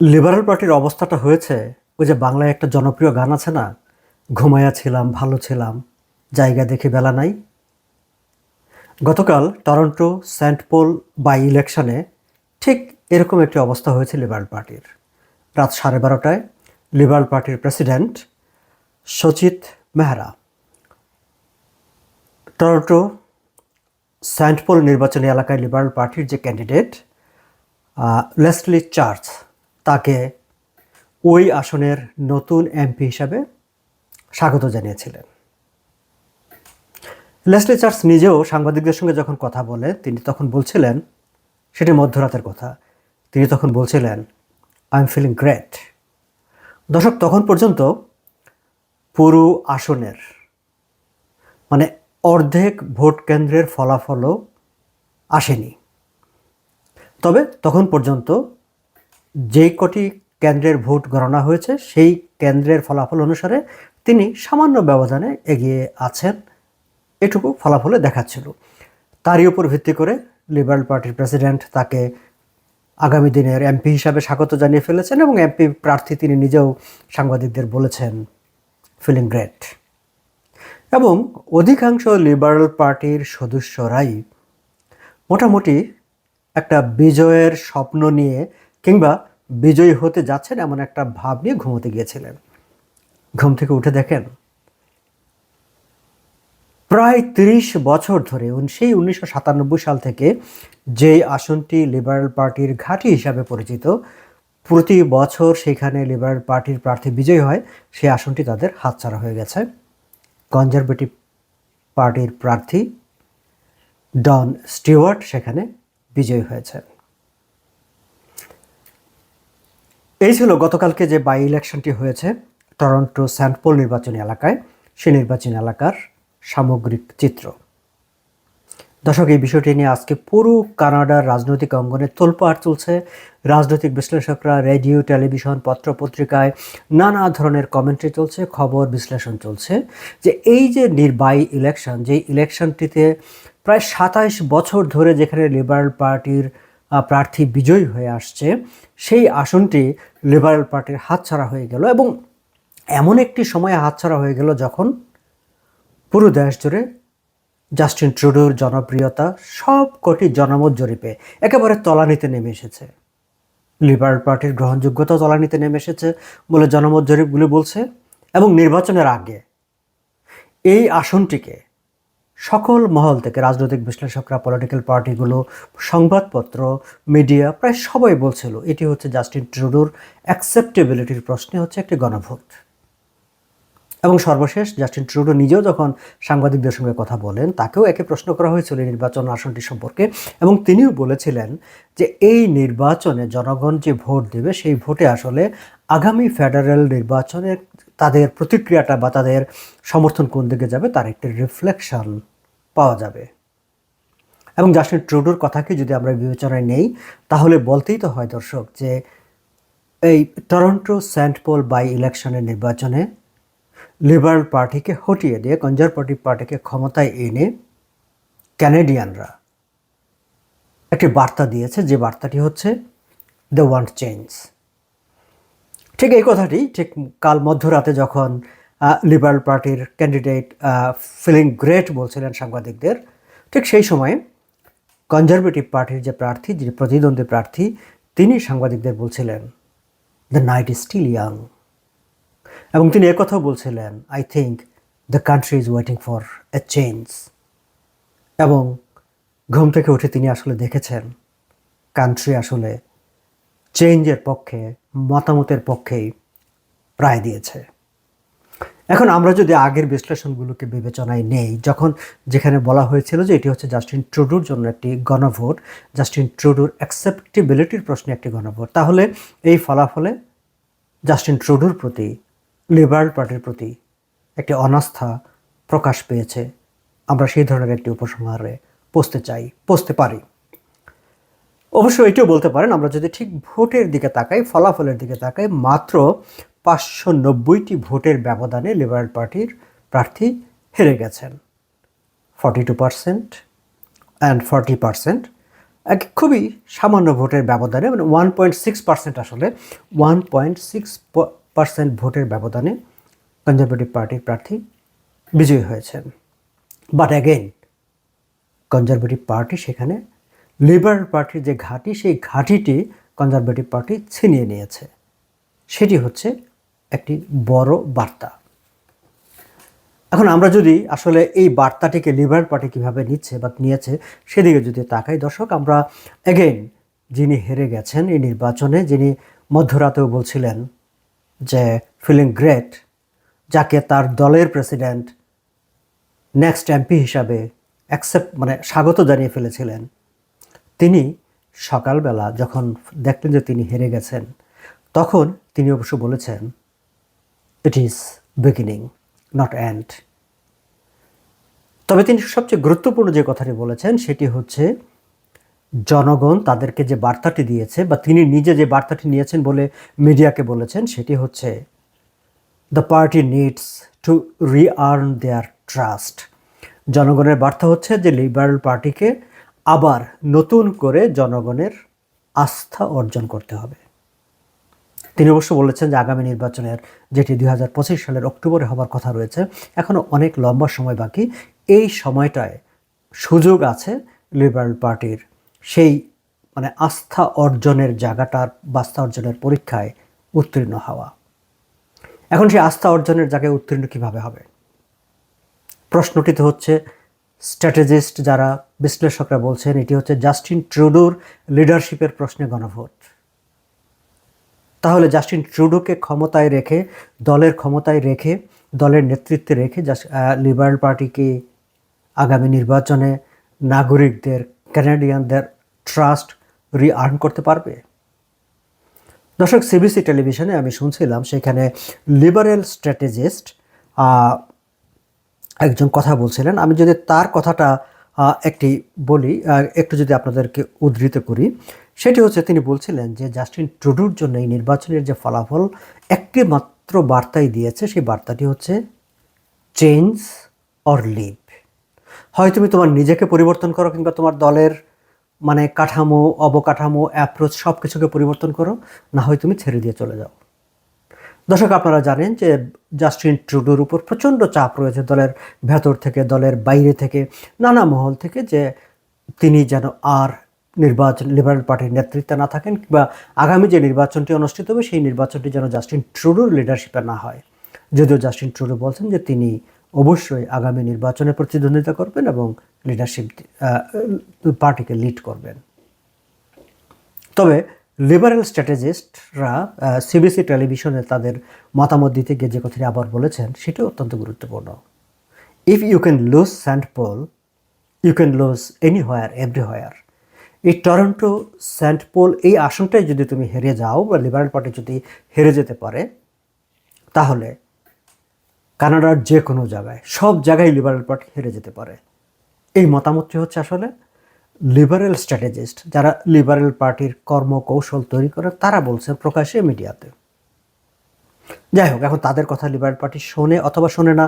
Liberal পার্টির অবস্থাটা হয়েছে ওই যে বাংলায় একটা জনপ্রিয় গান আছে না? ঘুমায়া ছিলাম, ভালো ছিলাম, জায়গা দেখে বেলা নাই। গতকাল টরন্টো সেন্ট পোল বাই ইলেকশনে ঠিক এরকম একটি অবস্থা হয়েছে লিবারাল পার্টির রাত সাড়ে বারোটায় লিবারাল পার্টির president Sachit Mehra Toronto saint Paul নির্বাচনী এলাকায় লিবারাল পার্টির যে ক্যান্ডিডেট লেসলি চার্চ তাকে ওই আসনের নতুন এমপি হিসাবে স্বাগত জানিয়েছিলেন। লেসলি চার্চ নিজেও সাংবাদিকদের সঙ্গে যখন কথা বলে, তিনি তখন বলছিলেন, সেটি মধ্যরাতের কথা, তিনি তখন বলছিলেন আই এম ফিলিং গ্রেট দর্শক, তখন পর্যন্ত পুরো আসনের মানে অর্ধেক ভোট কেন্দ্রের ফলাফলও আসেনি। তবে তখন পর্যন্ত যেই কটি কেন্দ্রের ভোট গণনা হয়েছে, সেই কেন্দ্রের ফলাফল অনুসারে তিনি সামান্য ব্যবধানে এগিয়ে আছেন। এটুকু ফলাফলে দেখাচ্ছিল। তারই উপর ভিত্তি করে লিবারেল পার্টির প্রেসিডেন্ট তাকে আগামী দিনের এমপি হিসাবে স্বাগত জানিয়ে ফেলেছেন এবং এমপি প্রার্থী তিনি নিজেও সাংবাদিকদের বলেছেন, ফিলিং গ্রেট। এবং অধিকাংশ লিবারেল পার্টির সদস্যরাই মোটামুটি একটা বিজয়ের স্বপ্ন নিয়ে কিংবা বিজয়ী হতে যাচ্ছেন এমন একটা ভাব নিয়ে ঘুমোতে গিয়েছিলেন। ঘুম থেকে উঠে দেখেন, প্রায় তিরিশ বছর ধরে সেই উনিশশো সাতানব্বই সাল থেকে যেই আসনটি লিবারেল পার্টির ঘাঁটি হিসাবে পরিচিত, প্রতি বছর সেখানে লিবারেল পার্টির প্রার্থী বিজয়ী হয়, সেই আসনটি তাদের হাতছাড়া হয়ে গেছে। কনজারভেটিভ পার্টির প্রার্থী ডন স্টিওয়ার্ট সেখানে বিজয়ী হয়েছে। এই ছিল গতকালকে যে বাই ইলেকশনটি হয়েছে টরন্টো সেন্ট পল নির্বাচনী এলাকায়। সে নির্বাচনী এলাকার সামগ্রিক চিত্র। দর্শক, এই বিষয়টি নিয়ে আজকে পুরো কানাডার রাজনৈতিক অঙ্গনে তোলপাড় চলছে। রাজনৈতিক বিশ্লেষকরা, রেডিও, টেলিভিশন পত্র পত্রিকায় নানা ধরনের কমেন্ট্রি চলছে, খবর বিশ্লেষণ চলছে যে এই যে নির্বাহী ইলেকশন যে ইলেকশনটিতে প্রায় সাতাইশ বছর ধরে যেখানে লিবারেল পার্টির প্রার্থী বিজয়ী হয়ে আসছে। সেই আসনটি লিবারেল পার্টির হাতছাড়া হয়ে গেল এবং এমন একটি সময়ে হাতছাড়া হয়ে গেল যখন পুরো দেশ জুড়ে জাস্টিন ট্রুডোর জনপ্রিয়তা সব কটি জনমত জরিপে একেবারে তলানিতে নেমে এসেছে। লিবারেল পার্টির গ্রহণযোগ্যতা তলানিতে নেমে এসেছে বলে জনমত জরিপগুলি বলছে এবং নির্বাচনের আগে এই আসনটিকে সকল মহল থেকে রাজনৈতিক বিশ্লেষকরা পলিটিক্যাল পার্টিগুলো সংবাদপত্র মিডিয়া প্রায় সবাই বলছিল, এটি হচ্ছে জাস্টিন ট্রুডোর অ্যাকসেপ্টেবিলিটির প্রশ্নে হচ্ছে একটি গণভোট। এবং সর্বশেষ জাস্টিন ট্রুডো নিজেও যখন সাংবাদিকদের সঙ্গে কথা বলেন, তাকেও একে প্রশ্ন করা হয়েছিল নির্বাচন আসনটি সম্পর্কে, এবং তিনিও বলেছিলেন যে এই নির্বাচনে জনগণ যে ভোট দেবে, সেই ভোটে আসলে আগামী ফেডারেল নির্বাচনে তাদের প্রতিক্রিয়াটা বা তাদের সমর্থন কোন দিকে যাবে, তার একটি রিফ্লেকশন পাওয়া যাবে। এবং জাস্টিন ট্রুডোর কথাকে যদি আমরা বিবেচনায় নেই, তাহলে বলতেই তো হয় দর্শক যে এই টরন্টো সেন্ট পোল বাই ইলেকশনের নির্বাচনে লিবারেল পার্টিকে হটিয়ে দিয়ে, কনজারভেটিভ পার্টিকে ক্ষমতায় এনে ক্যানেডিয়ানরা একটি বার্তা দিয়েছে, যে বার্তাটি হচ্ছে দ্য ওয়ান্ট চেঞ্জ ঠিক এই কথাটি, ঠিক কাল মধ্যরাতে যখন লিবারেল পার্টির ক্যান্ডিডেট ফিলিং গ্রেট বলছিলেন সাংবাদিকদের। ঠিক সেই সময়ে কনজারভেটিভ পার্টির যে প্রার্থী, যিনি প্রতিদ্বন্দ্বী প্রার্থী, তিনি সাংবাদিকদের বলছিলেন the night is still young এবং তিনি একথাও বলছিলেন I think the country is waiting for a change এবং ঘুম থেকে উঠে তিনি আসলে দেখেছেন কান্ট্রি আসলে চেঞ্জের পক্ষে, মতামতের পক্ষেই রায় দিয়েছে। এখন আমরা যদি আগের বিশ্লেষণগুলোকে বিবেচনায় নেই, যখন যেখানে বলা হয়েছিল যে এটি হচ্ছে জাস্টিন ট্রুডুর জন্য একটি গণভোট, জাস্টিন ট্রুডুর অ্যাকসেপ্টেবিলিটির প্রশ্নে একটি গণভোট, তাহলে এই ফলাফলে জাস্টিন ট্রুডুর প্রতি, লিবারেল পার্টির প্রতি একটি অনাস্থা প্রকাশ পেয়েছে। আমরা সেই ধরনের একটি উপসংহারে পৌঁছতে চাই, পৌঁছতে পারি। অবশ্য এটিও বলতে পারেন, আমরা যদি ঠিক ভোটের দিকে তাকাই, ফলাফলের দিকে তাকাই, মাত্র পাঁচশো নব্বইটি ভোটের ব্যবধানে লিবারেল পার্টির প্রার্থী হেরে গেছেন। Forty two percent and forty percent এক খুবই সামান্য ভোটের ব্যবধানে মানে ওয়ান পয়েন্ট সিক্স পার্সেন্ট আসলে ওয়ান পয়েন্ট সিক্স পার্সেন্ট ভোটের ব্যবধানে কনজারভেটিভ পার্টির প্রার্থী বিজয়ী হয়েছেন। বাট অ্যাগেন কনজারভেটিভ পার্টি সেখানে লিবারেল পার্টির যে ঘাঁটি, সেই ঘাঁটিটি কনজারভেটিভ পার্টি ছিনিয়ে নিয়েছে। সেটি হচ্ছে একটি বড় বার্তা। এখন আমরা যদি আসলে এই বার্তাটিকে লিবারেল পার্টি কীভাবে নিচ্ছে বা নিয়েছে সেদিকে যদি তাকাই, দর্শক, আমরা এগেইন যিনি হেরে গেছেন এই নির্বাচনে, যিনি মধ্যরাতেও বলছিলেন যে ফিলিং গ্রেট যাকে তার দলের প্রেসিডেন্ট নেক্সট এমপি হিসাবে অ্যাকসেপ্ট মানে স্বাগত জানিয়ে ফেলেছিলেন, তিনি সকালবেলা যখন দেখলেন যে তিনি হেরে গেছেন, তখন তিনি অবশ্য বলেছেন it is beginning not end তবে তিনি সবচেয়ে গুরুত্বপূর্ণ যে কথাটি বলেছেন, সেটি হচ্ছে, জনগণ তাদেরকে যে বার্তাটি দিয়েছে বা তিনি নিজে যে বার্তাটি নিয়েছেন বলে মিডিয়াকে বলেছেন, সেটি হচ্ছে the party needs to re-earn their trust জনগণের বার্তা হচ্ছে যে লিবারেল পার্টিকে আবার নতুন করে জনগণের আস্থা অর্জন করতে হবে। তিনি অবশ্য বলেছেন যে আগামী নির্বাচনের যেটি দুই হাজার পঁচিশ সালের অক্টোবরে হবার কথা রয়েছে এখনও অনেক লম্বা সময় বাকি। এই সময়টায় সুযোগ আছে লিবারেল পার্টির সেই মানে আস্থা অর্জনের জায়গাটার বাস্তা অর্জনের পরীক্ষায় উত্তীর্ণ হওয়া। এখন সেই আস্থা অর্জনের জায়গায় উত্তীর্ণ কীভাবে হবে? প্রশ্নটি তো হচ্ছে, স্ট্র্যাটেজিস্ট যারা বিশ্লেষকরা বলছেন, এটি হচ্ছে জাস্টিন ট্রুডোর লিডারশিপের প্রশ্নে গণভোট। তাহলে জাস্টিন ট্রুডোকে ক্ষমতায় রেখে, দলের ক্ষমতায় রেখে, দলের নেতৃত্বে রেখে লিবারেল পার্টিকে আগামী নির্বাচনে নাগরিকদের ক্যানাডিয়ানদের ট্রাস্ট রিআর্ন করতে পারবে? দর্শক সিবিসি টেলিভিশনে আমি শুনছিলাম সেখানে লিবারেল স্ট্র্যাটেজিস্ট একজন কথা বলছিলেন। আমি যদি তার কথাটা একটি বলি একটু যদি আপনাদেরকে উদ্ধৃত করি, সেটি হচ্ছে তিনি বলছিলেন যে জাস্টিন ট্রুডুর জন্য এই নির্বাচনের যে ফলাফল একটি মাত্র বার্তাই দিয়েছে, সেই বার্তাটি হচ্ছে চেঞ্জ অর লিভ হয় তুমি তোমার নিজেকে পরিবর্তন করো কিংবা তোমার দলের মানে কাঠামো, অবকাঠামো অ্যাপ্রোচ সব কিছুকে পরিবর্তন করো, না হয় তুমি ছেড়ে দিয়ে চলে যাও। দর্শক, আপনারা জানেন যে জাস্টিন ট্রুডোর উপর প্রচণ্ড চাপ রয়েছে দলের ভেতর থেকে, দলের বাইরে থেকে, নানা মহল থেকে যে তিনি যেন আর নির্বাচন লিবারেল পার্টির নেতৃত্বে না থাকেন কিংবা আগামী যে নির্বাচনটি অনুষ্ঠিত হবে, সেই নির্বাচনটি যেন জাস্টিন ট্রুডোর লিডারশিপে না হয়। যদিও জাস্টিন ট্রুডো বলছেন যে তিনি অবশ্যই আগামী নির্বাচনে প্রতিদ্বন্দ্বিতা করবেন এবং লিডারশিপ পার্টিকে লিড করবেন। তবে লিবারেল স্ট্র্যাটেজিস্টরা সিবিসি টেলিভিশনে তাদের মতামত দিতে গিয়ে যে কথাটি আবার বলেছেন সেটি অত্যন্ত গুরুত্বপূর্ণ। If you can lose saint Paul you can lose anywhere everywhere এই টরন্টো সেন্ট পোল এই আসনটাই যদি তুমি হেরে যাও বা লিবারেল পার্টি যদি হেরে যেতে পারে, তাহলে কানাডার যে কোনো জায়গায়, সব জায়গায় লিবারেল পার্টি হেরে যেতে পারে। এই মতামতটি হচ্ছে আসলে লিবারেল স্ট্র্যাটেজিস্ট যারা লিবারেল পার্টির কর্মকৌশল তৈরি করে, তারা বলছেন প্রকাশ্যে মিডিয়াতে। যাই হোক, এখন তাদের কথা লিবারেল পার্টি শোনে অথবা শোনে না,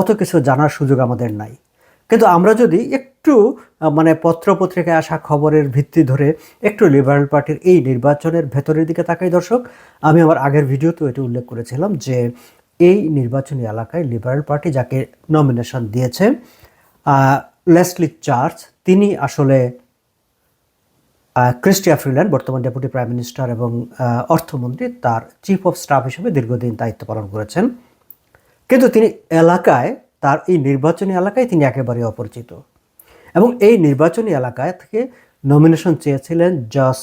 অত কিছু জানার সুযোগ আমাদের নাই। কিন্তু আমরা যদি একটু মানে পত্রপত্রিকায় আসা খবরের ভিত্তি ধরে একটু লিবারেল পার্টির এই নির্বাচনের ভেতরের দিকে তাকাই, দর্শক, আমি আমার আগের ভিডিওতেও এটি উল্লেখ করেছিলাম যে এই নির্বাচনী এলাকায় লিবারেল পার্টি যাকে নমিনেশন দিয়েছে লেসলি চার্চ তিনি আসলে ক্রিস্টিয়া ফ্রিল্যান্ড বর্তমান ডেপুটি প্রাইম মিনিস্টার এবং অর্থমন্ত্রী, তার চিফ অফ স্টাফ হিসেবে দীর্ঘদিন দায়িত্ব পালন করেছেন। কিন্তু তিনি এলাকায়, তার এই নির্বাচনী এলাকায় তিনি একেবারে অপরিচিত। এবং এই নির্বাচনী এলাকায় থেকে নমিনেশন চেয়েছিলেন জস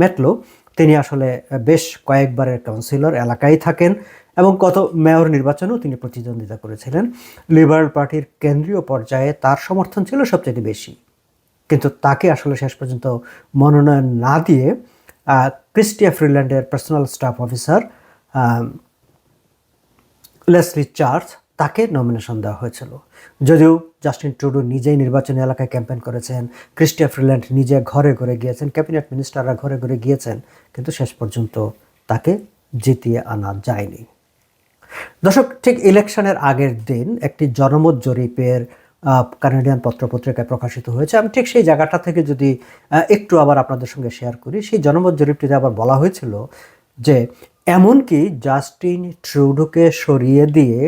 মেটলো তিনি আসলে বেশ কয়েকবারের কাউন্সিলর এলাকায় থাকেন। এবং কত মেয়র নির্বাচনেও তিনি প্রতিদ্বন্দ্বিতা করেছিলেন। লিবারেল পার্টির কেন্দ্রীয় পর্যায়ে তার সমর্থন ছিল সবচেয়ে বেশি। কিন্তু তাকে আসলে শেষ পর্যন্ত মনোনয়ন না দিয়ে Chrystia ফ্রিল্যান্ডের personal staff officer Leslie Church তাকে নমিনেশন দেওয়া হয়েছিল। যদিও জাস্টিন ট্রুডো নিজেই নির্বাচনী এলাকায় ক্যাম্পেন করেছেন, ক্রিস্টিয়া ফ্রিল্যান্ড নিজে ঘরে ঘরে গিয়েছেন, ক্যাবিনেট মিনিস্টাররা ঘরে ঘরে গিয়েছেন, কিন্তু শেষ পর্যন্ত তাকে জিতিয়ে আনা যায়নি। দর্শক, ঠিক ইলেকশনের আগের দিন একটি জনমত জরিপের কানাডিয়ান পত্রপত্রিকায় প্রকাশিত হয়েছে। আমি ঠিক সেই জায়গাটা থেকে যদি একটু আবার আপনাদের সঙ্গে শেয়ার করি, সেই জনমত জরিপটিতে আবার বলা হয়েছিল যে এমনকি জাস্টিন ট্রুডোকে সরিয়ে দিয়ে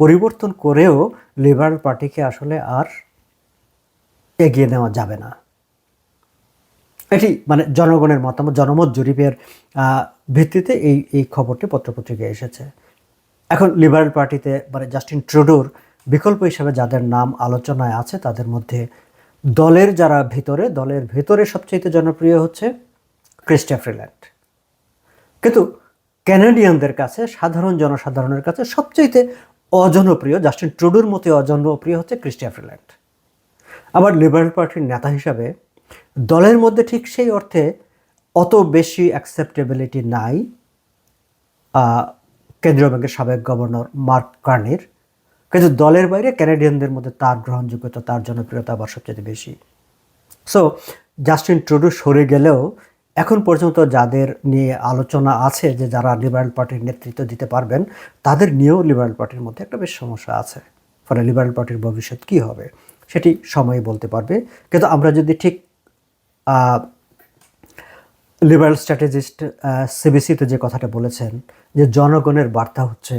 পরিবর্তন করেও লিবারেল পার্টিকে আসলে আর এগিয়ে নেওয়া যাবে না? এটি মানে জনগণের মতামত, জনমত জরিপের ভিত্তিতে এই এই খবরটি পত্রপত্রিকায় এসেছে। এখন লিবারেল পার্টিতে মানে জাস্টিন ট্রুডোর বিকল্প হিসাবে যাদের নাম আলোচনায় আছে, তাদের মধ্যে দলের যারা ভিতরে, দলের ভেতরে সবচেয়ে জনপ্রিয় হচ্ছে ক্রিস্টা ফ্রিল্যান্ড কিন্তু ক্যানাডিয়ানদের কাছে, সাধারণ জনসাধারণের কাছে সবচেয়ে অজনপ্রিয় জাস্টিন ট্রুডোর মতে অজনপ্রিয় হচ্ছে ক্রিস্টিয়া ফ্রিল্যান্ড আবার লিবারেল পার্টির নেতা হিসাবে দলের মধ্যে ঠিক সেই অর্থে অত বেশি অ্যাকসেপ্টেবিলিটি নাই কেন্দ্রীয় ব্যাংকের সাবেক গভর্নর মার্ক কার্নির। কিন্তু দলের বাইরে ক্যানাডিয়ানদের মধ্যে তার গ্রহণযোগ্যতা, তার জনপ্রিয়তা আবার সবচেয়ে বেশি। সো জাস্টিন ট্রুডো সরে গেলেও এখন পর্যন্ত যাদের নিয়ে আলোচনা আছে যে যারা লিবারেল পার্টির নেতৃত্ব দিতে পারবেন, তাদের নিয়েও লিবারেল পার্টির মধ্যে একটা বেশ সমস্যা আছে। ফলে লিবারেল পার্টির ভবিষ্যৎ কী হবে, সেটি সময়ে বলতে পারবে। কিন্তু আমরা যদি ঠিক লিবারেল স্ট্র্যাটেজিস্ট সিবিসিতে যে কথাটা বলেছেন, যে জনগণের বার্তা হচ্ছে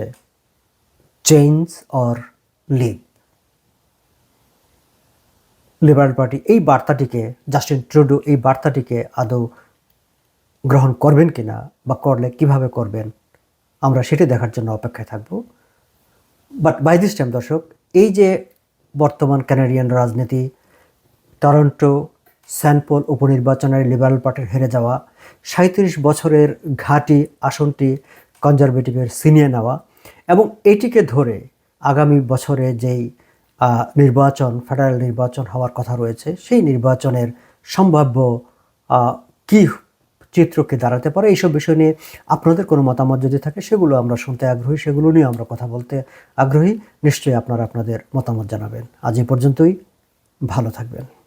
change or leave liberal party এই বার্তাটিকে জাস্টিন ট্রুডো এই বার্তাটিকে আদৌ গ্রহণ করবেন কিনা বা করলে কীভাবে করবেন, আমরা সেটি দেখার জন্য অপেক্ষায় থাকব। বাট বাই দিস টাইম দর্শক, এই যে বর্তমান ক্যানাডিয়ান রাজনীতি টরন্টো স্যানপোল উপনির্বাচনের লিবারেল পার্টির হেরে যাওয়া সাঁত্রিশ বছরের ঘাঁটি আসনটি কনজারভেটিভের সিনিয়ে নেওয়া এবং এটিকে ধরে আগামী বছরে যেই নির্বাচন, ফেডারেল নির্বাচন হওয়ার কথা রয়েছে, সেই নির্বাচনের সম্ভাব্য কী চিত্রকে দাঁড়াতে পারে, এইসব বিষয় নিয়ে আপনাদের কোনো মতামত যদি থাকে, সেগুলো আমরা শুনতে আগ্রহী, সেগুলো নিয়ে আমরা কথা বলতে আগ্রহী। নিশ্চয়ই আপনারা আপনাদের মতামত জানাবেন। আজ এই পর্যন্তই। ভালো থাকবেন।